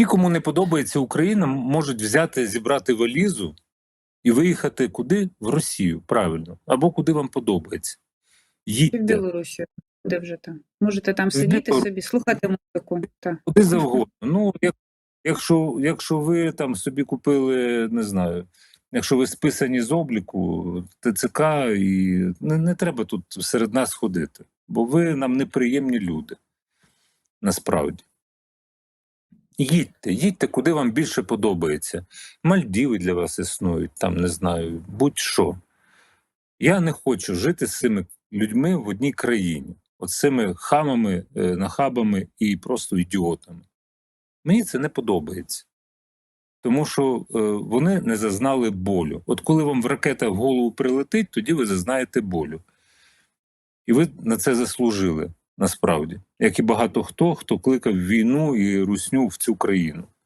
Ті, кому не подобається Україна, можуть взяти, зібрати валізу і виїхати куди? В Росію, правильно, або куди вам подобається. І в Білорусі. Де вже там? Можете там сидіти Білору- собі, слухати музику. Так. куди завгодно. Ну, як, якщо, якщо ви там собі купили, не знаю, якщо ви списані з обліку ТЦК, і не, не треба тут серед нас ходити, бо ви нам неприємні люди. Насправді. Їдьте, їдьте, куди вам більше подобається. Мальдіви для вас існують, там не знаю, будь-що. Я не хочу жити з цими людьми в одній країні, от цими хамами, е, нахабами і просто ідіотами. Мені це не подобається. Тому що е, вони не зазнали болю. От коли вам в ракета в голову прилетить, тоді ви зазнаєте болю. І ви на це заслужили насправді, як і багато хто, хто кликав війну і русню в цю країну.